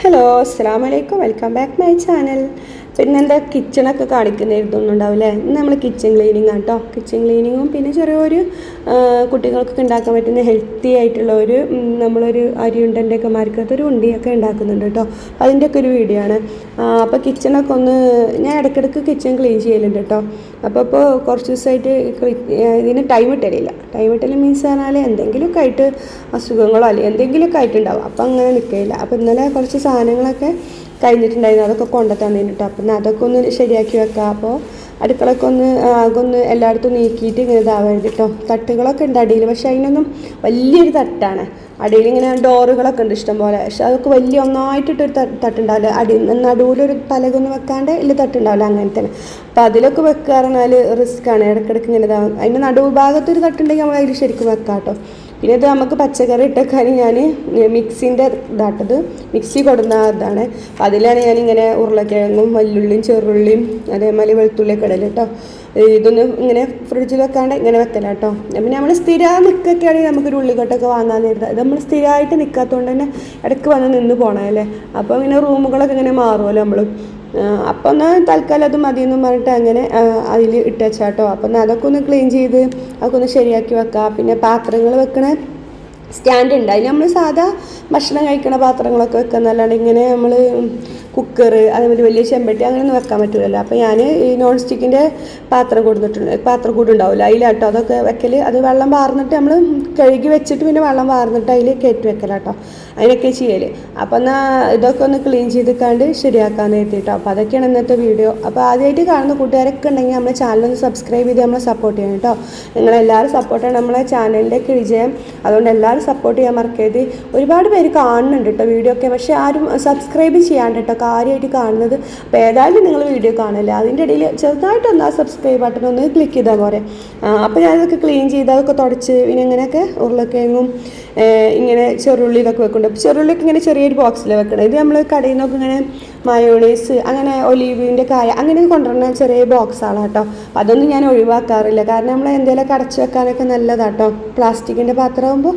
Hello അസ്സാം വലൈക്കും welcome back my channel പിന്നെ എന്താ കിച്ചണൊക്കെ കാണിക്കുന്നിരുന്നുണ്ടാവില്ലേ ഇന്ന് നമ്മൾ കിച്ചൺ ക്ലീനിങ് ആണ് കേട്ടോ കിച്ചൺ ക്ലീനിങ്ങും പിന്നെ ചെറിയൊരു കുട്ടികൾക്കൊക്കെ ഉണ്ടാക്കാൻ പറ്റുന്ന ഹെൽത്തി ആയിട്ടുള്ള ഒരു നമ്മളൊരു അരിയുണ്ടന്റെയൊക്കെ മാർക്കത്ത് ഒരു ഉണ്ടിയൊക്കെ ഉണ്ടാക്കുന്നുണ്ട് കേട്ടോ. അതിന്റെയൊക്കെ ഒരു വീഡിയോ ആണ്. അപ്പോൾ കിച്ചണൊക്കെ ഒന്ന് ഞാൻ ഇടയ്ക്കിടയ്ക്ക് കിച്ചൺ ക്ലീൻ ചെയ്യലുണ്ട് കേട്ടോ. അപ്പോൾ ഇപ്പോൾ കുറച്ച് ദിവസമായിട്ട് ഇതിന് ടൈം ഇട്ടലില്ല ടൈം ഇട്ടൽ മീൻസ് പറഞ്ഞാൽ എന്തെങ്കിലുമൊക്കെ ആയിട്ട് അസുഖങ്ങളോ അല്ലെങ്കിൽ എന്തെങ്കിലുമൊക്കെ ആയിട്ടുണ്ടാവും. അപ്പോൾ അങ്ങനെ നിൽക്കില്ല അപ്പോൾ ഇന്നലെ കുറച്ച് സാധനങ്ങളൊക്കെ കഴിഞ്ഞിട്ടുണ്ടായിരുന്നു. അതൊക്കെ കൊണ്ടു തന്നിട്ട് അപ്പം അതൊക്കെ ഒന്ന് ശരിയാക്കി വെക്കാം. അപ്പോൾ അടുക്കളൊക്കെ ഒന്ന് ആകെ ഒന്ന് എല്ലായിടത്തും നീക്കിയിട്ട് ഇങ്ങനെ ഇതാവരുത് കേട്ടോ തട്ടുകളൊക്കെ ഉണ്ട് അടിയിൽ പക്ഷേ അതിനൊന്നും വലിയൊരു തട്ടാണ്. അടിയിൽ ഇങ്ങനെ ഡോറുകളൊക്കെ ഉണ്ട് ഇഷ്ടം പോലെ. പക്ഷെ അതൊക്കെ വലിയ ഒന്നായിട്ടിട്ടൊരു തട്ടുണ്ടാവില്ല. അടി നടുവിലൊരു പലകൊന്നും വെക്കാണ്ട് ഇല്ല തട്ടുണ്ടാവില്ല അങ്ങനെ തന്നെ. അപ്പം അതിലൊക്കെ വെക്കുക പറഞ്ഞാൽ റിസ്ക്കാണ് ഇടയ്ക്കിടയ്ക്ക് ഇങ്ങനെ ഇതാവും അതിന്റെ നടുവ് ഭാഗത്തൊരു തട്ടുണ്ടെങ്കിൽ നമ്മൾ അതിൽ ശരിക്കും വെക്കാം കേട്ടോ പിന്നെ ഇത് നമുക്ക് പച്ചക്കറി ഇട്ടേക്കാൻ ഞാൻ മിക്സിന്റെ ഇതാട്ടത്. മിക്സി കൊടുന്ന ഇതാണ് അതിലാണ് ഞാനിങ്ങനെ ഉരുളക്കിഴങ്ങും വല്ലുള്ളിയും ചെറുള്ളിയും അതേമാതിരി വെളുത്തുള്ളിയൊക്കെ ഇടൽ കേട്ടോ ഇതൊന്നും ഇങ്ങനെ ഫ്രിഡ്ജിൽ വെക്കാണ്ട് ഇങ്ങനെ വെക്കല കേട്ടോ പിന്നെ നമ്മൾ സ്ഥിരം നിൽക്കൊക്കെ ആണെങ്കിൽ നമുക്കൊരു ഉള്ളിക്കൊട്ടൊക്കെ വാങ്ങാൻ നേരത്തെ ഇത് നമ്മൾ സ്ഥിരമായിട്ട് നിൽക്കാത്തതുകൊണ്ട് തന്നെ ഇടയ്ക്ക് വന്ന് നിന്ന് പോകണമല്ലേ അപ്പോൾ ഇങ്ങനെ റൂമുകളൊക്കെ ഇങ്ങനെ മാറുമല്ലോ നമ്മൾ അപ്പം ഒന്ന് തൽക്കാലം അത് മതിയെന്ന് പറഞ്ഞിട്ട് അങ്ങനെ അതിൽ ഇട്ടുവെച്ചാട്ടോ അപ്പം ഒന്ന് അതൊക്കെ ഒന്ന് ക്ലീൻ ചെയ്ത് അതൊക്കെ ഒന്ന് ശരിയാക്കി വെക്കാം. പിന്നെ പാത്രങ്ങൾ വെക്കണ സ്റ്റാൻഡ് ഉണ്ട്. അതിൽ നമ്മൾ സാധാ ഭക്ഷണം കഴിക്കണ പാത്രങ്ങളൊക്കെ വെക്കുന്നല്ലാണ്ട് ഇങ്ങനെ നമ്മൾ കുക്കർ അതേപോലെ വലിയ ചെമ്പട്ടി അങ്ങനെയൊന്നും വെക്കാൻ പറ്റില്ലല്ലോ അപ്പോൾ ഞാൻ ഈ നോൺ സ്റ്റിക്കിന്റെ പാത്രം കൊടുത്തിട്ടുണ്ട് പാത്രം കൂടെ ഉണ്ടാവില്ല അതിലാട്ടോ അതൊക്കെ വെക്കൽ അത് വെള്ളം വാർന്നിട്ട് നമ്മൾ കഴുകി വെച്ചിട്ട് പിന്നെ വെള്ളം വാർന്നിട്ട് അതിൽ കയറ്റി വെക്കലാട്ടോ. അതിനൊക്കെ ചെയ്യൽ അപ്പോൾ എന്നാൽ ഇതൊക്കെ ഒന്ന് ക്ലീൻ ചെയ്തിക്കാണ്ട് ശരിയാക്കാൻ എത്തിയിട്ടോ അപ്പോൾ അതൊക്കെയാണ് ഇന്നത്തെ വീഡിയോ അപ്പോൾ ആദ്യമായിട്ട് കാണുന്ന കൂട്ടുകാരൊക്കെ ഉണ്ടെങ്കിൽ നമ്മുടെ ചാനൽ ഒന്ന് സബ്സ്ക്രൈബ് ചെയ്ത് നമ്മളെ സപ്പോർട്ട് ചെയ്യണം കേട്ടോ നിങ്ങളെല്ലാവരും സപ്പോർട്ടാണ് നമ്മളെ ചാനലിന്റെ ഒക്കെ വിജയം അതുകൊണ്ട് എല്ലാവരും സപ്പോർട്ട് ചെയ്യാൻ മറക്കരുത്. ഒരുപാട് പേര് കാണുന്നുണ്ട് കേട്ടോ വീഡിയോ ഒക്കെ. പക്ഷേ ആരും സബ്സ്ക്രൈബ് ചെയ്യാണ്ട് കേട്ടോ കാര്യമായിട്ട് കാണുന്നത്. അപ്പോൾ ഏതായാലും നിങ്ങൾ വീഡിയോ കാണില്ല അതിന്റെ ഇടയിൽ ചെറുതായിട്ടൊന്ന് ആ സബ്സ്ക്രൈബ് ബട്ടൺ ഒന്ന് ക്ലിക്ക് ചെയ്താൽ പോരെ. അപ്പോൾ ഞാനതൊക്കെ ക്ലീൻ ചെയ്ത് അതൊക്കെ തുടച്ച് പിന്നെ ഇങ്ങനെയൊക്കെ ഉരുളക്കിഴങ്ങും ഇങ്ങനെ ചെറുള്ളി ഇതൊക്കെ വെക്കുന്നുണ്ട്. ചെറുള്ളിയൊക്കെ ഇങ്ങനെ ചെറിയൊരു ബോക്സിൽ വെക്കണം. ഇത് നമ്മൾ കടയിൽ നിന്നൊക്കെ ഇങ്ങനെ മയോണൈസ് അങ്ങനെ ഒലീവിന്റെ കായ അങ്ങനെ കൊണ്ടുവരുന്ന ചെറിയ ബോക്സാണ് കേട്ടോ അപ്പം അതൊന്നും ഞാൻ ഒഴിവാക്കാറില്ല. കാരണം നമ്മൾ എന്തെങ്കിലുമൊക്കെ അടച്ചു വെക്കാനൊക്കെ നല്ലതാട്ടോ പ്ലാസ്റ്റിക്കിന്റെ പാത്രമാകുമ്പോൾ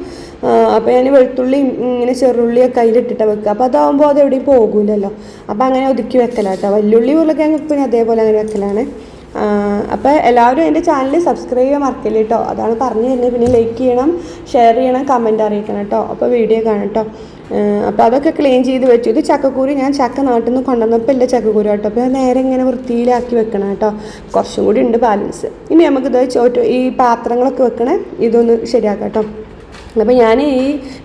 അപ്പോൾ ഞാൻ വെളുത്തുള്ളിയും ഇങ്ങനെ ചെറുള്ളിയൊക്കെ അതിലിട്ടിട്ട് വെക്കുക. അപ്പോൾ അതാകുമ്പോൾ അത് എവിടെയും പോകില്ലല്ലോ അപ്പോൾ അങ്ങനെ ഒതുക്കി വെക്കലാട്ടോ വല്യുള്ളി ഉരുളക്കിഴങ്ങ് പിന്നെ അതേപോലെ അങ്ങനെ വെക്കലാണ്. അപ്പോൾ എല്ലാവരും എന്റെ ചാനൽ സബ്സ്ക്രൈബ് ചെയ്യാൻ മറക്കില്ല കേട്ടോ അതാണ് പറഞ്ഞു തരുന്നത് പിന്നെ ലൈക്ക് ചെയ്യണം ഷെയർ ചെയ്യണം കമന്റ് അറിയിക്കണം കേട്ടോ അപ്പോൾ വീഡിയോ കാണാം കേട്ടോ അപ്പോൾ അതൊക്കെ ക്ലീൻ ചെയ്ത് വെച്ചു. ഇത് ചക്കക്കൂരി ഞാൻ ചക്ക നാട്ടിൽ നിന്ന് കൊണ്ടുവന്നപ്പോൾ ഇല്ല ചക്കക്കൂരി കേട്ടോ അപ്പോൾ നേരെ ഇങ്ങനെ വൃത്തിയിലാക്കി വെക്കണം കേട്ടോ കുറച്ചും കൂടി ഉണ്ട് ബാലൻസ് ഇനി നമുക്കിത് ചോറ്റ ഈ പാത്രങ്ങളൊക്കെ വെക്കണേ ഇതൊന്ന് ശരിയാക്കാം കേട്ടോ അപ്പോൾ ഞാൻ ഈ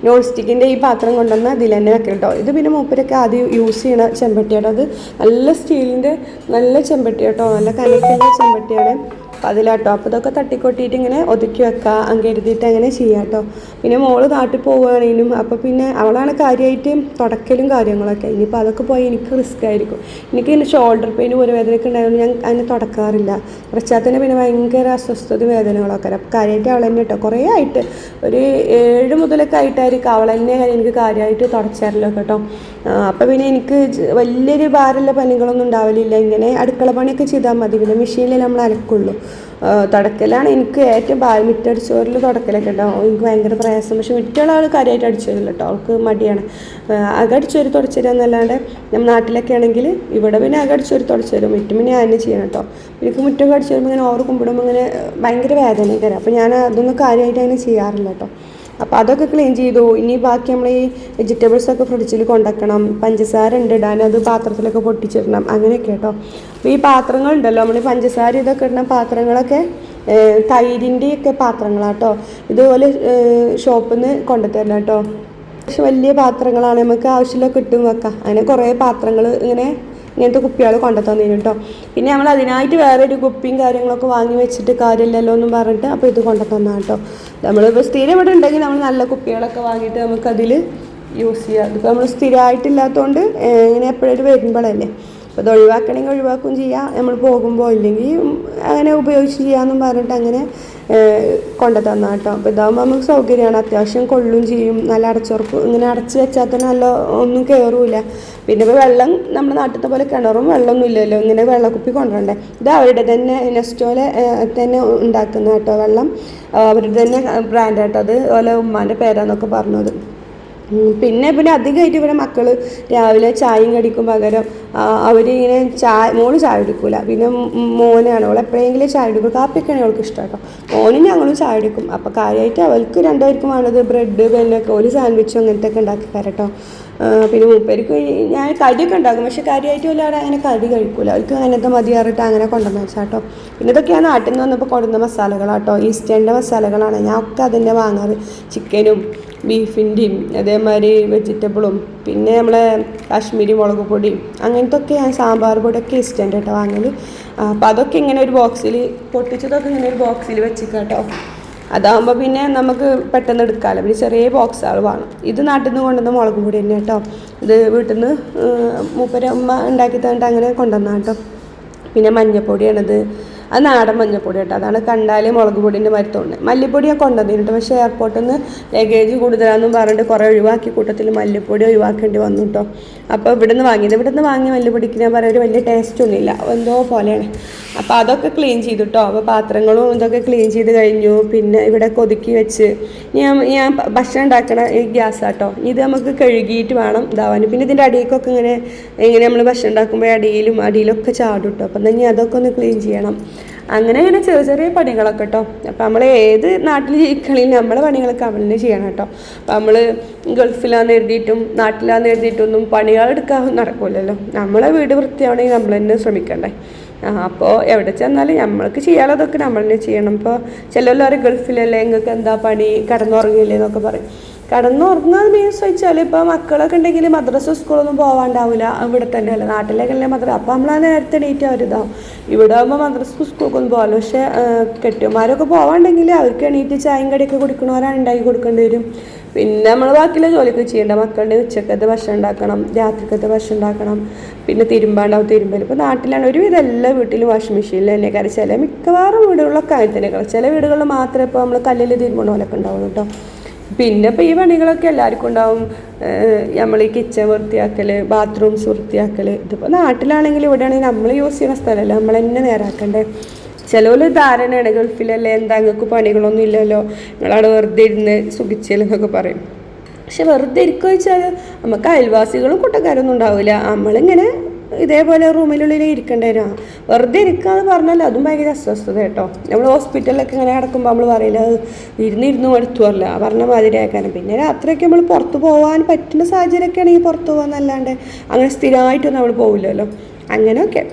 നോൺ സ്റ്റിക്കിന്റെ ഈ പാത്രം കൊണ്ടുവന്ന് അതിൽ തന്നെ വെക്കാം കേട്ടോ ഇത് പിന്നെ മൂപ്പരൊക്കെ ആദ്യം യൂസ് ചെയ്യണ ചെമ്പട്ടിയാണ് അത് നല്ല സ്റ്റീലിന്റെ നല്ല ചെമ്പട്ടി കേട്ടോ നല്ല കനക്കുള്ള ചെമ്പട്ടിയാണ്. അതിലാട്ടോ. അപ്പോൾ ഇതൊക്കെ തട്ടിക്കൊട്ടിയിട്ട് ഇങ്ങനെ ഒതുക്കി വെക്കുക കരുതിയിട്ട് അങ്ങനെ ചെയ്യാം കേട്ടോ പിന്നെ മോൾ നാട്ടിൽ പോവുകയാണെങ്കിലും അപ്പോൾ പിന്നെ അവളാണ് കാര്യമായിട്ട് തുടക്കലും കാര്യങ്ങളൊക്കെ. ഇനിയിപ്പോൾ അതൊക്കെ പോയി എനിക്ക് റിസ്ക് ആയിരിക്കും. എനിക്ക് പിന്നെ ഷോൾഡർ പെയിൻ ഒരു വേദനയൊക്കെ ഉണ്ടായതുകൊണ്ട് ഞാൻ അതിനെ തുടക്കാറില്ല. കുറച്ചാൽ തന്നെ പിന്നെ ഭയങ്കര അസ്വസ്ഥത വേദനകളൊക്കെ അപ്പോൾ കാര്യമായിട്ട് അവൾ തന്നെ കേട്ടോ കുറേ ആയിട്ട് ഒരു ഏഴ് മുതലൊക്കെ ആയിട്ടായിരിക്കും അവൾ തന്നെ എനിക്ക് കാര്യമായിട്ട് തുടച്ചാറില്ല കേട്ടോ അപ്പോൾ പിന്നെ എനിക്ക് വലിയൊരു ഭാരമുള്ള പണികളൊന്നും ഉണ്ടാവലില്ല. ഇങ്ങനെ അടുക്കള പണിയൊക്കെ ചെയ്താൽ മതി. പിന്നെ മെഷീനിൽ നമ്മൾ അലക്കുള്ളൂ. തുടക്കലാണ് എനിക്ക് ഏറ്റവും ഭാ മിറ്റടിച്ചോറിൽ തുടക്കലൊക്കെ ഉണ്ടാവും. എനിക്ക് ഭയങ്കര പ്രയാസം. പക്ഷെ മിറ്റുള്ള ആൾ കാര്യമായിട്ട് അടിച്ചു തരില്ല കേട്ടോ അവൾക്ക് മടിയാണ്. അകടിച്ചൊരു തുടച്ചരുന്നല്ലാണ്ട് നമ്മുടെ നാട്ടിലൊക്കെ ആണെങ്കിൽ ഇവിടെ പിന്നെ അകടിച്ചൊരു തുടച്ചു തരും മുറ്റും പിന്നെ ഞാൻ ചെയ്യണം കേട്ടോ എനിക്ക് മുറ്റൊക്കെ അടിച്ചു വരുമ്പോൾ ഇങ്ങനെ ഓവർ കുമ്പിടുമ്പോൾ ഇങ്ങനെ ഭയങ്കര വേദനയൊക്കെ അപ്പോൾ ഞാൻ അതൊന്നും കാര്യമായിട്ട് അങ്ങനെ ചെയ്യാറില്ല കേട്ടോ അപ്പോൾ അതൊക്കെ ക്ലീൻ ചെയ്തു. ഇനി ബാക്കി നമ്മൾ ഈ വെജിറ്റബിൾസ് ഒക്കെ ഫ്രിഡ്ജിൽ കൊണ്ടുവയ്ക്കണം പഞ്ചസാര ഉണ്ട്. ഇടാൻ അത് പാത്രത്തിലൊക്കെ പൊട്ടിച്ചിടണം. അങ്ങനെയൊക്കെ കേട്ടോ. അപ്പോൾ ഈ പാത്രങ്ങൾ ഉണ്ടല്ലോ. നമ്മൾ പഞ്ചസാര ഇതൊക്കെ ഇടുന്ന പാത്രങ്ങളൊക്കെ തൈരിന്റെയൊക്കെ പാത്രങ്ങളാട്ടോ ഇതുപോലെ ഷോപ്പിൽ നിന്ന് കൊണ്ടുതരണം കേട്ടോ പക്ഷെ വലിയ പാത്രങ്ങളാണ്. നമുക്ക് ആവശ്യമുള്ള കിട്ടും വെക്കാം അങ്ങനെ കുറേ പാത്രങ്ങൾ ഇങ്ങനെ ഇങ്ങനത്തെ കുപ്പികൾ കൊണ്ടു കേട്ടോ പിന്നെ നമ്മൾ അതിനായിട്ട് വേറെ ഒരു കുപ്പിയും കാര്യങ്ങളൊക്കെ വാങ്ങി വെച്ചിട്ട് കാര്യമില്ലല്ലോ എന്നും പറഞ്ഞിട്ട് അപ്പോൾ ഇത് കൊണ്ടുത്തന്നാണ് തന്നാ കേട്ടോ നമ്മളിപ്പോൾ സ്ഥിരം ഇവിടെ ഉണ്ടെങ്കിൽ നമ്മൾ നല്ല കുപ്പികളൊക്കെ വാങ്ങിയിട്ട് നമുക്കതിൽ യൂസ് ചെയ്യാം. ഇതിപ്പോൾ നമ്മൾ സ്ഥിരമായിട്ടില്ലാത്തതുകൊണ്ട് ഇങ്ങനെ എപ്പോഴും വരുമ്പോഴല്ലേ അപ്പോൾ ഇത് ഒഴിവാക്കണമെങ്കിൽ ഒഴിവാക്കുകയും ചെയ്യാം. നമ്മൾ പോകുമ്പോൾ ഇല്ലെങ്കിൽ അങ്ങനെ ഉപയോഗിച്ച് ചെയ്യാമെന്നും പറഞ്ഞിട്ട് അങ്ങനെ കൊണ്ടു തന്നാ കേട്ടോ. അപ്പോൾ ഇതാകുമ്പോൾ നമുക്ക് സൗകര്യമാണ്. അത്യാവശ്യം കൊള്ളും ചെയ്യും. നല്ല അടച്ചുറപ്പ് ഇങ്ങനെ അടച്ച് വെച്ചാൽ തന്നെ നല്ല ഒന്നും കയറൂല പിന്നെ ഇപ്പോൾ വെള്ളം നമ്മുടെ നാട്ടിലത്തെ പോലെ കിണറും വെള്ളമൊന്നും ഇല്ലല്ലോ. ഇങ്ങനെ വെള്ളക്കുപ്പി കൊണ്ടുവരണ്ടേ? ഇത് അവരുടെ തന്നെ നെസ്റ്റോലെ തന്നെ ഉണ്ടാക്കുന്ന കേട്ടോ വെള്ളം. അവരുടെ തന്നെ ബ്രാൻഡ് കേട്ടോ അത്. ഓല ഉമ്മാന്റെ പേരാന്നൊക്കെ പറഞ്ഞത് പിന്നെ പിന്നെ അധികമായിട്ട് ഇവിടെ മക്കൾ രാവിലെ ചായയും കടിക്കും പകരം. അവരിങ്ങനെ ചായ മോൾ ചായ എടുക്കില്ല പിന്നെ മോനാണ്. അവൾ എപ്പോഴെങ്കിലും ചായ എടുക്കും കാപ്പിയൊക്കെയാണ് അവൾക്ക് ഇഷ്ടം കേട്ടോ. മോനും ഞങ്ങളും ചായ എടുക്കും അപ്പോൾ കാര്യമായിട്ട് അവൾക്ക് രണ്ടുപേർക്കും വേണ്ടത് ബ്രെഡ് പെന്നൊക്കെ ഒരു സാൻഡ്വിച്ചും അങ്ങനത്തെ ഒക്കെ ഉണ്ടാക്കി തരട്ടോ പിന്നെ മൂപ്പേർക്ക് ഞാൻ കടിയൊക്കെ ഉണ്ടാക്കും. പക്ഷെ കാര്യമായിട്ട് വല്ല അവിടെ അങ്ങനെ കടി കഴിക്കൂല. അവർക്ക് അങ്ങനത്തെ മതി പറഞ്ഞിട്ട് അങ്ങനെ കൊണ്ടുവന്ന് വെച്ചാട്ടോ പിന്നെ ഇതൊക്കെയാണ് നാട്ടിൽ നിന്ന് വന്നപ്പോൾ കൊണ്ടുവന്ന മസാലകളാട്ടോ ഈസ്റ്റേണിന്റെ മസാലകളാണ്. ഞാൻ ഒക്കെ അതിന്റെ വാങ്ങാറ്. ചിക്കനും ബീഫിന്റെയും അതേമാതിരി വെജിറ്റബിളും പിന്നെ നമ്മളെ കാശ്മീരി മുളക് പൊടിയും അങ്ങനത്തെ ഒക്കെ ഞാൻ സാമ്പാർ പൊടിയൊക്കെ ഇഷ്ടമുണ്ട് കേട്ടോ വാങ്ങൽ അപ്പോൾ അതൊക്കെ ഇങ്ങനെ ഒരു ബോക്സിൽ പൊട്ടിച്ചതൊക്കെ ഇങ്ങനെ ഒരു ബോക്സിൽ വെച്ചിക്കാട്ടോ. അതാകുമ്പോൾ പിന്നെ നമുക്ക് പെട്ടെന്ന് എടുക്കാമല്ലോ പിന്നെ ചെറിയ ബോക്സുകൾ വേണം. ഇത് നാട്ടിൽ നിന്ന് കൊണ്ടുവന്ന മുളകും പൊടി തന്നെ കേട്ടോ. ഇത് വീട്ടിൽ നിന്ന് മൂപ്പരമ്മ ഉണ്ടാക്കി തന്നിട്ട് അങ്ങനെ കൊണ്ടുവന്ന കേട്ടോ. പിന്നെ മഞ്ഞപ്പൊടിയാണിത്. അത് നാടൻ മഞ്ഞപ്പൊടി കേട്ടോ. അതാണ് കണ്ടാൽ മുളക് പൊടിന്റെ മരുത്തോണ്ട് മല്ലിപ്പൊടി ഞാൻ കൊണ്ടുവന്നിട്ട് പക്ഷേ എയർപോർട്ടിൽ നിന്ന് ലഗേജ് കൂടുതലാണെന്നും പറഞ്ഞിട്ട് കുറേ ഒഴിവാക്കി കൂട്ടത്തിൽ മല്ലിപ്പൊടി ഒഴിവാക്കേണ്ടി വന്നു കേട്ടോ. അപ്പോൾ ഇവിടുന്ന് വാങ്ങിയത്. ഇവിടുന്ന് വാങ്ങിയ മല്ലിപ്പൊടിക്ക് ഞാൻ പറയാം ഒരു വലിയ ടേസ്റ്റ് ഒന്നുമില്ല എന്തോ പോലെയാണ്. അപ്പോൾ അതൊക്കെ ക്ലീൻ ചെയ്തു കേട്ടോ. അപ്പോൾ പാത്രങ്ങളും ഇതൊക്കെ ക്ലീൻ ചെയ്ത് കഴിഞ്ഞു. പിന്നെ ഇവിടെ കൊതുക്കി വെച്ച് ഞാൻ ഞാൻ ഭക്ഷണം ഉണ്ടാക്കണ ഗ്യാസ് കേട്ടോ. ഇത് നമുക്ക് കഴുകിയിട്ട് വേണം ഇതാവാൻ പിന്നെ ഇതിന്റെ അടിയിലേക്കൊക്കെ ഇങ്ങനെ ഇങ്ങനെ നമ്മൾ ഭക്ഷണം ഉണ്ടാക്കുമ്പോൾ അടിയിലും അടിയിലൊക്കെ ചാടും കേട്ടോ. അപ്പം തന്നെ അതൊക്കെ ഒന്ന് ക്ലീൻ ചെയ്യണം. അങ്ങനെ അങ്ങനെ ചെറിയ ചെറിയ പണികളൊക്കെ കേട്ടോ അപ്പം നമ്മൾ ഏത് നാട്ടിൽ ജീവിക്കണമെങ്കിൽ നമ്മളെ പണികളൊക്കെ നമ്മൾ തന്നെ ചെയ്യണം കേട്ടോ അപ്പം നമ്മൾ ഗൾഫിലാന്ന് എഴുതിയിട്ടും നാട്ടിലാന്ന് എഴുതിയിട്ടൊന്നും പണികൾ എടുക്കാൻ നടക്കില്ലല്ലോ നമ്മളെ വീട് വൃത്തിയാവണമെങ്കിൽ നമ്മൾ തന്നെ ശ്രമിക്കണ്ടേ. അപ്പോൾ എവിടെ ചെന്നാലും നമ്മൾക്ക് ചെയ്യാനുള്ളതൊക്കെ നമ്മൾ തന്നെ ചെയ്യണം. ഇപ്പോൾ ചിലവരും ഗൾഫിലല്ലേ നിങ്ങൾക്ക് എന്താ പണി? കിടന്നുറങ്ങില്ലേ എന്നൊക്കെ പറയും. കിടന്നുറങ്ങാൻ മീൻസ് വെച്ചാൽ ഇപ്പോൾ മക്കളൊക്കെ ഉണ്ടെങ്കിൽ മദ്രസ സ്കൂളൊന്നും പോകാണ്ടാവില്ല ഇവിടെ തന്നെയല്ലേ നാട്ടിലേക്കല്ലേ മദ്രസ അപ്പോൾ നമ്മൾ ആ നേരത്തെ എണീറ്റ് അവരിതാവും. ഇവിടെ ആകുമ്പോൾ മദ്രസ സ്കൂൾക്കൊന്നും പോകാമല്ലോ പക്ഷേ കെട്ടിയന്മാരൊക്കെ പോകാണ്ടെങ്കിൽ അവർക്ക് എണീറ്റ് ചായയും കടിയൊക്കെ കുടിക്കണവരാണ് ഉണ്ടാക്കി കൊടുക്കേണ്ടി വരും. പിന്നെ നമ്മൾ ബാക്കിയുള്ള ജോലിയൊക്കെ ചെയ്യേണ്ട? മക്കളുടെ ഉച്ചക്കത്തെ ഭക്ഷണം ഉണ്ടാക്കണം രാത്രിക്കത്തെ ഭക്ഷണം ഉണ്ടാക്കണം പിന്നെ തിരുമ്പാണ്ടാവും. തിരുമ്പൽ ഇപ്പോൾ നാട്ടിലാണ്. ഒരുവിധം എല്ലാ വീട്ടിലും വാഷിംഗ് മെഷീനിൽ തന്നെ. കാര്യം ചില മിക്കവാറും വീടുകളിലൊക്കെ ആയി തന്നെ ചില വീടുകളിൽ മാത്രമേ ഇപ്പോൾ നമ്മൾ കല്ലിൽ തിരുമ്പണ പോലൊക്കെ ഉണ്ടാവുള്ളൂ കേട്ടോ പിന്നെ ഇപ്പോൾ ഈ പണികളൊക്കെ എല്ലാവർക്കും ഉണ്ടാവും. നമ്മൾ ഈ കിച്ചൺ വൃത്തിയാക്കൽ ബാത്റൂംസ് വൃത്തിയാക്കൽ ഇതിപ്പോൾ നാട്ടിലാണെങ്കിൽ ഇവിടെയാണെങ്കിൽ നമ്മൾ യൂസ് ചെയ്യുന്ന സ്ഥലമല്ല. നമ്മൾ തന്നെ നേരാക്കണ്ടേ. ചിലവര് ധാരണയാണ് ഗൾഫിലല്ലേ എന്താ നിങ്ങൾക്ക് പണികളൊന്നും ഇല്ലല്ലോ. നിങ്ങളവിടെ വെറുതെ ഇരുന്ന് സുഖിച്ചെന്നൊക്കെ പറയും. പക്ഷെ വെറുതെ ഇരിക്കുക വെച്ചാൽ നമുക്ക് അയൽവാസികളും കൂട്ടക്കാരൊന്നും ഉണ്ടാവില്ല. നമ്മളിങ്ങനെ ഇതേപോലെ റൂമിനുള്ളിൽ ഇരിക്കേണ്ടവരാ വെറുതെ ഇരിക്കുക എന്ന് പറഞ്ഞാൽ അതും ഭയങ്കര അസ്വസ്ഥത കേട്ടോ. നമ്മൾ ഹോസ്പിറ്റലിലൊക്കെ ഇങ്ങനെ കിടക്കുമ്പോൾ നമ്മൾ പറയില്ല "അത് ഇരുന്നിരുന്നു എടുത്തു അല്ല പറഞ്ഞ മാതിരി ആക്കാനും പിന്നെ രാത്രിയൊക്കെ നമ്മൾ പുറത്ത് പോകാൻ പറ്റുന്ന സാഹചര്യമൊക്കെ ആണെങ്കിൽ പുറത്ത് പോകാമെന്നല്ലാണ്ട് അങ്ങനെ സ്ഥിരമായിട്ടൊന്നും നമ്മൾ പോകില്ലല്ലോ അങ്ങനെയൊക്കെ.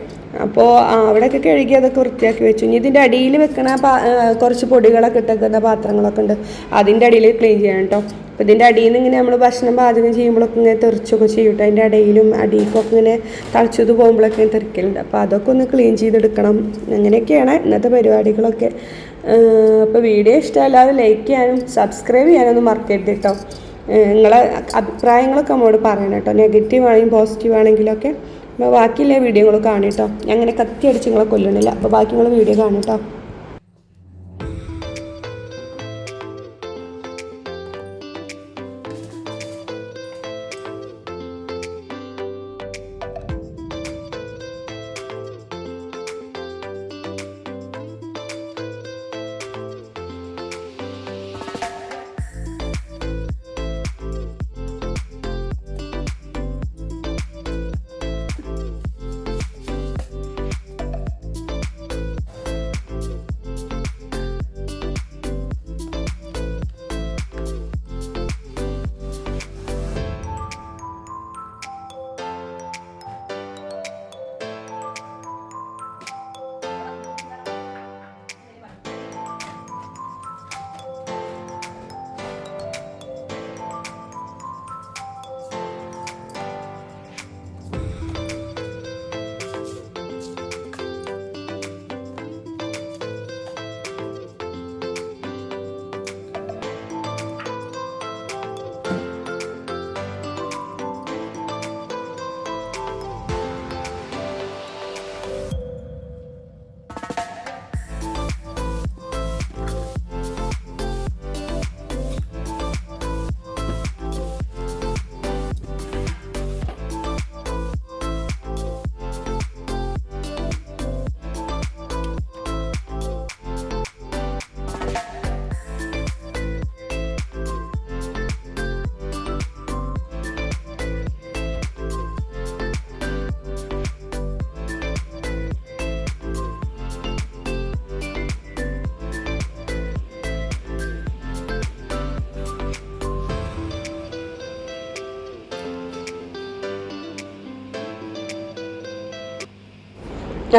അപ്പോൾ അവിടെയൊക്കെ കഴുകി അതൊക്കെ വൃത്തിയാക്കി വെച്ചു. ഇനി ഇതിന്റെ അടിയിൽ വെക്കണ കുറച്ച് പൊടികളൊക്കെ ഇട്ടേക്കുന്ന പാത്രങ്ങളൊക്കെ ഉണ്ട്. അതിന്റെ അടിയിൽ ക്ലീൻ ചെയ്യണം കേട്ടോ അപ്പോൾ ഇതിന്റെ അടിയിൽ നിന്ന് ഇങ്ങനെ നമ്മൾ ഭക്ഷണം പാചകം ചെയ്യുമ്പോഴൊക്കെ ഇങ്ങനെ തെറിച്ചൊക്കെ ചെയ്യും കേട്ടോ അതിന്റെ അടിയിലും അടിയിലൊക്കെ ഇങ്ങനെ തളിച്ചത് പോകുമ്പോഴൊക്കെ തെറിക്കലുണ്ട്. അപ്പോൾ അതൊക്കെ ഒന്ന് ക്ലീൻ ചെയ്തെടുക്കണം. അങ്ങനെയൊക്കെയാണ് ഇന്നത്തെ പരിപാടികളൊക്കെ. അപ്പോൾ വീഡിയോ ഇഷ്ടമല്ലാതെ ലൈക്ക് ചെയ്യാനും സബ്സ്ക്രൈബ് ചെയ്യാനൊന്നും മറക്കരുത് കേട്ടോ നിങ്ങളെ അഭിപ്രായങ്ങളൊക്കെ നമ്മോട് പറയണം കേട്ടോ നെഗറ്റീവ് ആണെങ്കിലും പോസിറ്റീവ് ആണെങ്കിലൊക്കെ ബാക്കിയുള്ള വീഡിയോകൾ കാണും കേട്ടോ ഞാൻ അങ്ങനെ കത്തി അടിച്ച് നിങ്ങളെ കൊല്ലണില്ല. അപ്പോൾ ബാക്കി നിങ്ങൾ വീഡിയോ കാണും കേട്ടോ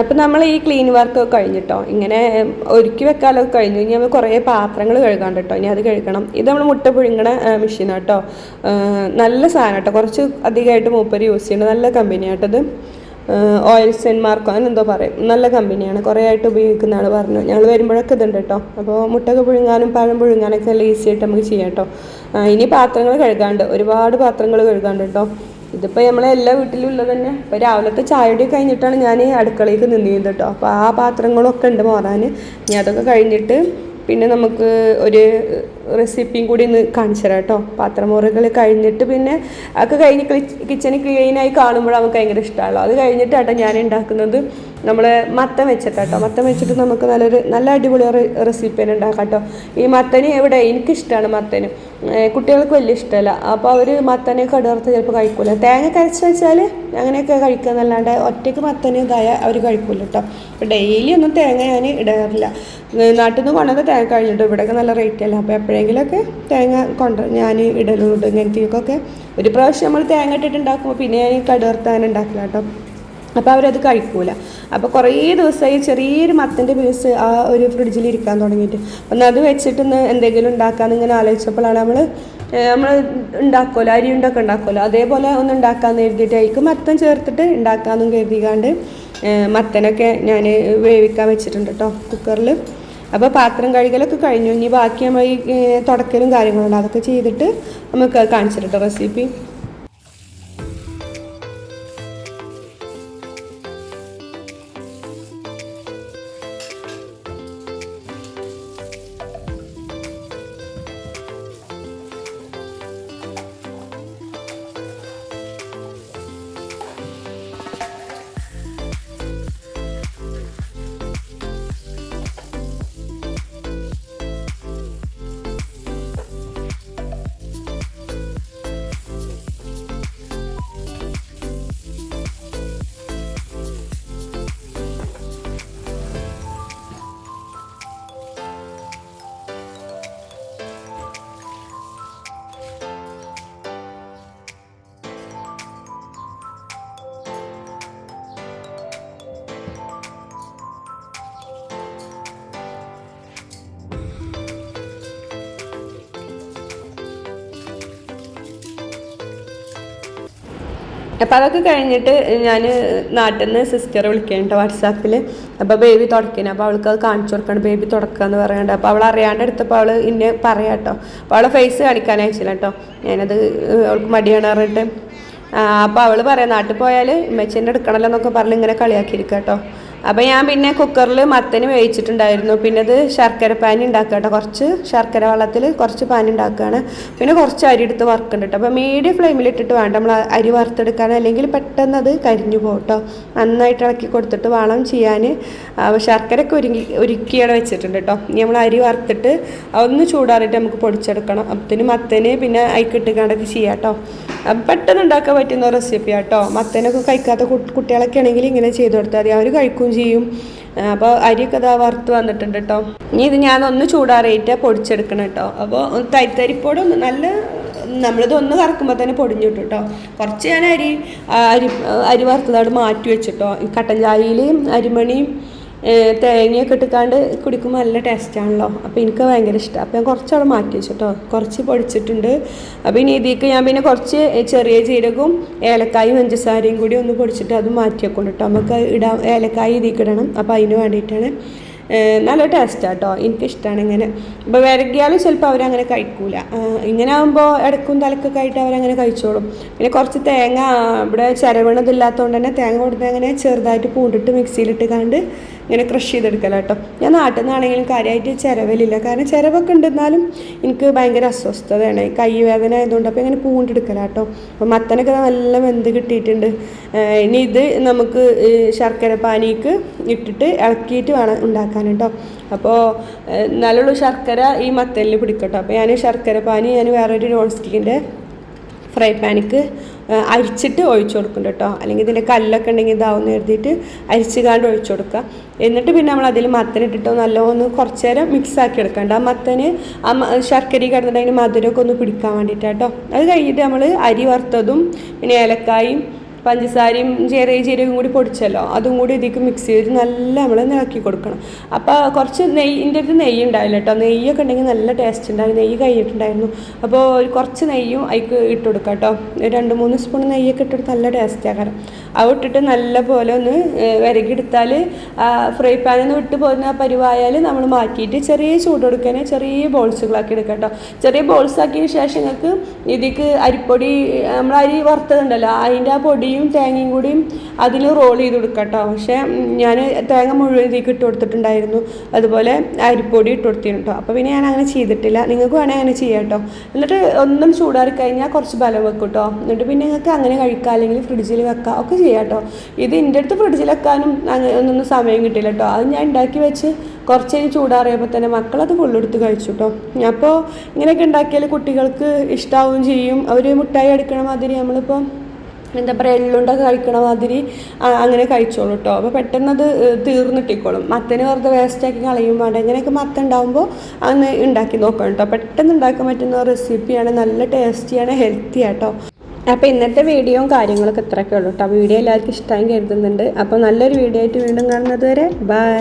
അപ്പം നമ്മൾ ഈ ക്ലീൻ വർക്ക് കഴിഞ്ഞിട്ടോ? ഇങ്ങനെ ഒരുക്കി വെക്കാലൊക്കെ കഴിഞ്ഞു ഇനി നമ്മൾ കുറേ പാത്രങ്ങൾ കഴുകാണ്ട് കേട്ടോ ഇനി അത് കഴുകണം. ഇത് നമ്മൾ മുട്ട പുഴുങ്ങണ മെഷീനാണ് കേട്ടോ നല്ല സാധനം കേട്ടോ കുറച്ച് അധികമായിട്ട് മൂപ്പര് യൂസ് ചെയ്യുന്നത് നല്ല കമ്പനിയാട്ടത് ഓയിൽസ് ആൻഡ് മാർക്കോ അങ്ങനെ പറയും. നല്ല കമ്പനിയാണ് കുറേ ആയിട്ട് ഉപയോഗിക്കുന്നതാണ് പറഞ്ഞു ഞങ്ങൾ വരുമ്പോഴൊക്കെ ഇതുണ്ട് കേട്ടോ അപ്പോൾ മുട്ടൊക്കെ പുഴുങ്ങാനും പഴം പുഴുങ്ങാനൊക്കെ നല്ല ഈസി ആയിട്ട് നമുക്ക് ചെയ്യാം കേട്ടോ ഇനി പാത്രങ്ങൾ കഴുകാണ്ട്. ഒരുപാട് പാത്രങ്ങൾ കഴുകാണ്ട് കേട്ടോ ഇതിപ്പോൾ നമ്മളെ എല്ലാ വീട്ടിലും ഉള്ളത് തന്നെ. ഇപ്പോൾ രാവിലത്തെ ചായയുടെ കഴിഞ്ഞിട്ടാണ് ഞാൻ അടുക്കളയ്ക്ക് നിന്നിരുന്നത് കേട്ടോ. അപ്പോൾ ആ പാത്രങ്ങളൊക്കെ ഉണ്ട് മാറാൻ ഇനി അതൊക്കെ കഴിഞ്ഞിട്ട് പിന്നെ നമുക്ക് ഒരു റെസിപ്പിയും കൂടി ഒന്ന് കാണിച്ചു തരാം കേട്ടോ. പാത്രമുറകൾ കഴിഞ്ഞിട്ട് പിന്നെ അതൊക്കെ കഴിഞ്ഞ് കിച്ചണിൽ ക്ലീനായി കാണുമ്പോൾ നമുക്ക് ഭയങ്കര ഇഷ്ടമാണല്ലോ അത് കഴിഞ്ഞിട്ട് കേട്ടോ ഞാൻ ഉണ്ടാക്കുന്നത് നമ്മൾ മത്തൻ വെച്ചിട്ടാട്ടോ മത്തം വെച്ചിട്ട് നമുക്ക് നല്ലൊരു നല്ല അടിപൊളി റെസിപ്പി തന്നെ ഉണ്ടാക്കാം കേട്ടോ. ഈ മത്തന് എവിടെ? എനിക്കിഷ്ടമാണ് മത്തന്. കുട്ടികൾക്ക് വലിയ ഇഷ്ടമല്ല അപ്പോൾ അവർ മത്തനെ കടുവർത്ത് ചിലപ്പോൾ കഴിക്കൂല. തേങ്ങ കരച്ച് വെച്ചാൽ അങ്ങനെയൊക്കെ കഴിക്കുക എന്നല്ലാണ്ട് ഒറ്റയ്ക്ക് മത്തന് ഇതായ അവർ കഴിക്കൂല കേട്ടോ. അപ്പോൾ ഡെയിലി ഒന്നും തേങ്ങ ഞാൻ ഇടാറില്ല. നാട്ടിൽ നിന്ന് കൊണ്ടുവന്ന തേങ്ങ കഴിഞ്ഞിട്ടോ ഇവിടെയൊക്കെ നല്ല റേറ്റ് അല്ല? അപ്പോൾ എപ്പോഴെങ്കിലുമൊക്കെ തേങ്ങ കൊണ്ട് ഞാൻ ഇടലുണ്ട് ഇങ്ങനത്തേക്കൊക്കെ ഒരു പ്രാവശ്യം നമ്മൾ തേങ്ങ ഇട്ടിട്ട് ഉണ്ടാക്കുമ്പോൾ പിന്നെ ഞാൻ കടുവർത്താൻ ഉണ്ടാക്കില്ല കേട്ടോ. അപ്പോൾ അവരത് കഴിക്കൂല. അപ്പോൾ കുറേ ദിവസമായി ചെറിയൊരു മത്തന്റെ പീസ് ആ ഒരു ഫ്രിഡ്ജിൽ ഇരിക്കാൻ തുടങ്ങിയിട്ട്. അപ്പം അത് വെച്ചിട്ടൊന്ന് എന്തെങ്കിലും ഉണ്ടാക്കാമെന്ന് ഇങ്ങനെ ആലോചിച്ചപ്പോഴാണ് നമ്മൾ നമ്മൾ ഉണ്ടാക്കുമല്ലോ അരി ഉണ്ടൊക്കെ ഉണ്ടാക്കുമല്ലോ അതേപോലെ ഒന്ന് ഉണ്ടാക്കാമെന്ന് കരുതിയിട്ട് അതിക്ക് മത്തം ചേർത്തിട്ട് ഉണ്ടാക്കാമെന്നും കരുതിക്കാണ്ട് മത്തനൊക്കെ ഞാൻ വേവിക്കാൻ വെച്ചിട്ടുണ്ട് കേട്ടോ കുക്കറിൽ അപ്പോൾ പാത്രം കഴുകലൊക്കെ കഴിഞ്ഞു. ഇനി ബാക്കി നമ്മൾ ഈ തുടക്കലും കാര്യങ്ങളുണ്ട്. അതൊക്കെ ചെയ്തിട്ട് നമുക്ക് കാണിച്ചിട്ടുണ്ട് റെസിപ്പി? അപ്പോൾ അതൊക്കെ കഴിഞ്ഞിട്ട് ഞാൻ നാട്ടിൽ നിന്ന് സിസ്റ്റർ വിളിക്കുന്നുണ്ട് വാട്സാപ്പിൽ അപ്പോൾ ബേബി തുടക്കണം അപ്പോൾ അവൾക്ക് അത് കാണിച്ചു കൊടുക്കണം. ബേബി തുടക്കുക എന്ന് പറയാണ്ട് അപ്പോൾ അവൾ അറിയാണ്ട് എടുത്തപ്പോൾ അവൾ ഇന്നെ പറയാം കേട്ടോ അപ്പോൾ അവളെ ഫേസ് കാണിക്കാൻ അയച്ചില്ല കേട്ടോ ഞാനത് അവൾക്ക് മടിയാണ് പറഞ്ഞിട്ട്. അപ്പോൾ അവൾ പറയാം നാട്ടിൽ പോയാൽ മെച്ചന്റെ എടുക്കണമല്ലോ എന്നൊക്കെ പറഞ്ഞ് ഇങ്ങനെ കളിയാക്കിയിരിക്കുക കേട്ടോ അപ്പോൾ ഞാൻ പിന്നെ കുക്കറിൽ മത്തന് വേവിച്ചിട്ടുണ്ടായിരുന്നു. പിന്നെ അത് ശർക്കര പാനി ഉണ്ടാക്കുക കേട്ടോ. കുറച്ച് ശർക്കര വെള്ളത്തിൽ കുറച്ച് പാനി ഉണ്ടാക്കുകയാണ്. പിന്നെ കുറച്ച് അരി എടുത്ത് വറുക്കുന്നുണ്ട് കേട്ടോ. അപ്പോൾ മീഡിയം ഫ്ലെയിമിൽ ഇട്ടിട്ട് വേണ്ട നമ്മൾ അരി വറുത്തെടുക്കാൻ അല്ലെങ്കിൽ പെട്ടെന്ന് അത് കരിഞ്ഞു പോട്ടോ നന്നായിട്ട് ഇളക്കി കൊടുത്തിട്ട് വളം ചെയ്യാൻ ശർക്കരയൊക്കെ ഒരുങ്ങി ഒരുക്കിയാണ് വെച്ചിട്ടുണ്ട് കേട്ടോ. ഇനി നമ്മൾ അരി വറുത്തിട്ട് ഒന്ന് ചൂടാറിയിട്ട് നമുക്ക് പൊടിച്ചെടുക്കണം. അപ്പത്തിന് മത്തന് പിന്നെ അയിക്കിട്ടുകാണ്ടൊക്കെ ചെയ്യാം കേട്ടോ. പെട്ടെന്ന് ഉണ്ടാക്കാൻ പറ്റുന്ന റെസിപ്പിയാട്ടോ മത്തനൊക്കെ കഴിക്കാത്ത കുട്ടികളൊക്കെ ആണെങ്കിൽ ഇങ്ങനെ ചെയ്ത് കൊടുത്താൽ മതി. അവർ കഴിക്കുകയും ചെയ്യും. അപ്പോൾ അരിയൊക്കെ ഇതാ വറുത്ത് വന്നിട്ടുണ്ട് കേട്ടോ ഇനി ഇത് ഞാൻ ഒന്ന് ചൂടാറിയിട്ട് പൊടിച്ചെടുക്കണം കേട്ടോ അപ്പോൾ തരിത്തരിപ്പോട് നല്ല നമ്മളിത് ഒന്ന് കറക്കുമ്പോൾ തന്നെ പൊടിഞ്ഞു കിട്ടും കേട്ടോ കുറച്ച് ഞാൻ അരി അരി അരി വറുത്തതോട് മാറ്റി വെച്ചിട്ടോ. ഈ കട്ടൻ ചായയിലും അരിമണിയും തേങ്ങയൊക്കെ ഇട്ടിക്കാണ്ട് കുടിക്കുമ്പോൾ നല്ല ടേസ്റ്റാണല്ലോ അപ്പോൾ എനിക്ക് ഭയങ്കര ഇഷ്ടമാണ് അപ്പോൾ ഞാൻ കുറച്ചവിടെ മാറ്റി വെച്ചു കേട്ടോ കുറച്ച് പൊടിച്ചിട്ടുണ്ട്. അപ്പോൾ ഇനി ഇതിലേക്ക് ഞാൻ പിന്നെ കുറച്ച് ചെറിയ ജീരകവും ഏലക്കായും പഞ്ചസാരയും കൂടി ഒന്ന് പൊടിച്ചിട്ട് അത് മാറ്റി വെക്കൊണ്ട് കേട്ടോ നമുക്ക് ഇടാം ഏലക്കായ ഇതിലേക്ക് ഇടണം. അപ്പോൾ അതിന് വേണ്ടിയിട്ടാണ് നല്ല ടേസ്റ്റാണ് കേട്ടോ എനിക്കിഷ്ടമാണ് ഇങ്ങനെ ഇപ്പോൾ വിരകിയാലും ചിലപ്പോൾ അവരങ്ങനെ കഴിക്കൂല. ഇങ്ങനെ ആകുമ്പോൾ ഇടക്കും തലക്കൊക്കെ ആയിട്ട് അവരങ്ങനെ കഴിച്ചോളും. പിന്നെ കുറച്ച് തേങ്ങ ഇവിടെ ചിരവണതില്ലാത്തതുകൊണ്ട് തന്നെ തേങ്ങ കൊടുത്ത് അങ്ങനെ ചെറുതായിട്ട് പൂണ്ടിട്ട് മിക്സിയിലിട്ട് കണ്ട് ഇങ്ങനെ ക്രഷ് ചെയ്തെടുക്കല കേട്ടോ ഞാൻ നാട്ടിൽ നിന്നാണെങ്കിലും കാര്യമായിട്ട് ചിരവലില്ല. കാരണം ചിരവൊക്കെ ഉണ്ടെന്നാലും എനിക്ക് ഭയങ്കര അസ്വസ്ഥതയാണ്. കൈ വേദന ആയതുകൊണ്ട് അപ്പോൾ ഇങ്ങനെ പൂണ്ടെടുക്കല കേട്ടോ അപ്പോൾ മത്തനൊക്കെ നല്ല വെന്ത് കിട്ടിയിട്ടുണ്ട്. ഇനി ഇത് നമുക്ക് ശർക്കര പാനിക്ക് ഇട്ടിട്ട് ഇളക്കിയിട്ട് വേണം ഉണ്ടാക്കാൻ. കേട്ടോ അപ്പോൾ നല്ലൊരു ശർക്കര ഈ മത്തലിൽ പിടിക്കട്ടോ. അപ്പോൾ ഞാൻ ശർക്കര പാനി ഞാൻ വേറൊരു നോൺ സ്റ്റിക്കിന്റെ ഫ്രൈ പാനിക്ക് അരിച്ചിട്ട് ഒഴിച്ചു കൊടുക്കും കേട്ടോ. അല്ലെങ്കിൽ ഇതിന്റെ കല്ലൊക്കെ ഉണ്ടെങ്കിൽ ഇതാവുന്ന എഴുതിയിട്ട് അരിച്ചു കാണ്ട് ഒഴിച്ചു കൊടുക്കുക. എന്നിട്ട് പിന്നെ നമ്മൾ അതിൽ മത്തനിട്ടിട്ട് നല്ലോണം കുറച്ച് നേരം മിക്സ് ആക്കി എടുക്കണ്ട. ആ മത്തന് ആ ശർക്കരി കിടന്നിട്ട് അതിന് മധുരമൊക്കെ ഒന്ന് പിടിക്കാൻ വേണ്ടിയിട്ട് കേട്ടോ അത് കഴിഞ്ഞിട്ട് നമ്മൾ അരി വറുത്തതും പിന്നെ ഏലക്കായും പഞ്ചസാരയും ചെറിയ ജീരകം കൂടി പൊടിച്ചല്ലോ. അതും കൂടി ഇതിക്ക് മിക്സ് ചെയ്ത് നല്ല നമ്മൾ ഇളക്കി കൊടുക്കണം. അപ്പോൾ കുറച്ച് നെയ്യിന്റെ അടുത്ത് നെയ്യ് ഉണ്ടായില്ല കേട്ടോ നെയ്യൊക്കെ ഉണ്ടെങ്കിൽ നല്ല ടേസ്റ്റ് ഉണ്ടായിരുന്നു നെയ്യ് കഴിഞ്ഞിട്ടുണ്ടായിരുന്നു. അപ്പോൾ കുറച്ച് നെയ്യും അതിക്ക് ഇട്ട് കൊടുക്കാം കേട്ടോ രണ്ട് മൂന്ന് സ്പൂൺ നെയ്യൊക്കെ ഇട്ടെടുത്ത് നല്ല ടേസ്റ്റ് ആകാരം അത് ഇട്ടിട്ട് നല്ല പോലെ ഒന്ന് വിരകിയെടുത്താൽ ഫ്രൈ പാനിൽ നിന്ന് വിട്ട് പോകുന്ന ആ പരിവായാൽ നമ്മൾ മാറ്റിയിട്ട് ചെറിയ ചൂട് കൊടുക്കാൻ ചെറിയ ബോൾസുകളാക്കി എടുക്കാം കേട്ടോ ചെറിയ ബോൾസ് ആക്കിയതിന് ശേഷം നിങ്ങൾക്ക് ഇതിക്ക് അരിപ്പൊടി നമ്മൾ അരി വറുത്തതുണ്ടല്ലോ അതിന്റെ ആ പൊടിയും തേങ്ങയും കൂടിയും അതിൽ റോൾ ചെയ്ത് കൊടുക്കാം കേട്ടോ പക്ഷേ ഞാൻ തേങ്ങ മുഴുവൻ ഇതിലേക്ക് ഇട്ട് കൊടുത്തിട്ടുണ്ടായിരുന്നു. അതുപോലെ അരിപ്പൊടി ഇട്ട് കൊടുത്തിരുന്നു. കേട്ടോ അപ്പോൾ പിന്നെ ഞാൻ അങ്ങനെ ചെയ്തിട്ടില്ല. നിങ്ങൾക്ക് വേണേൽ അങ്ങനെ ചെയ്യാം കേട്ടോ എന്നിട്ട് ഒന്നും ചൂടാറി കഴിഞ്ഞാൽ കുറച്ച് ബലം വെക്കും കേട്ടോ എന്നിട്ട് പിന്നെ നിങ്ങൾക്ക് അങ്ങനെ കഴിക്കാം അല്ലെങ്കിൽ ഫ്രിഡ്ജിൽ വെക്കാം ഒക്കെ ചെയ്യാം കേട്ടോ ഇത് എന്റെ അടുത്ത് ഫ്രിഡ്ജിൽ വെക്കാനും ഒന്നും സമയം കിട്ടില്ല കേട്ടോ അത് ഞാൻ ഉണ്ടാക്കി വെച്ച് കുറച്ച് കഴിഞ്ഞ് ചൂടാറിയപ്പോൾ തന്നെ മക്കളത് ഫുള്ളെടുത്ത് കഴിച്ചു കേട്ടോ അപ്പോൾ ഇങ്ങനെയൊക്കെ ഉണ്ടാക്കിയാൽ കുട്ടികൾക്ക് ഇഷ്ടാവുകയും ചെയ്യും. അവർ മുട്ടായി എടുക്കണ മാതിരി നമ്മളിപ്പോൾ എന്താ പറയുക എള്ളുണ്ടൊക്കെ കഴിക്കണ മാതിരി അങ്ങനെ കഴിച്ചോളൂ കേട്ടോ അപ്പോൾ പെട്ടെന്ന് അത് ഏഹ്, തീർന്നിട്ടിക്കോളും. മത്തന് വെറുതെ വേസ്റ്റാക്കി കളയും വേണ്ട ഇങ്ങനെയൊക്കെ മത്ത ഉണ്ടാകുമ്പോൾ അന്ന് ഉണ്ടാക്കി നോക്കണം കേട്ടോ പെട്ടെന്ന് ഉണ്ടാക്കാൻ പറ്റുന്ന റെസിപ്പിയാണ് നല്ല ടേസ്റ്റിയാണ് ഹെൽത്തി ആട്ടോ അപ്പോൾ ഇന്നത്തെ വീഡിയോയും കാര്യങ്ങളൊക്കെ ഇത്രയൊക്കെ ഉള്ളൂ കേട്ടോ വീഡിയോ എല്ലാവർക്കും ഇഷ്ടമായി കരുതുന്നുണ്ട്. അപ്പോൾ നല്ലൊരു വീഡിയോ ആയിട്ട് വീണ്ടും കാണുന്നത് വരെ ബൈ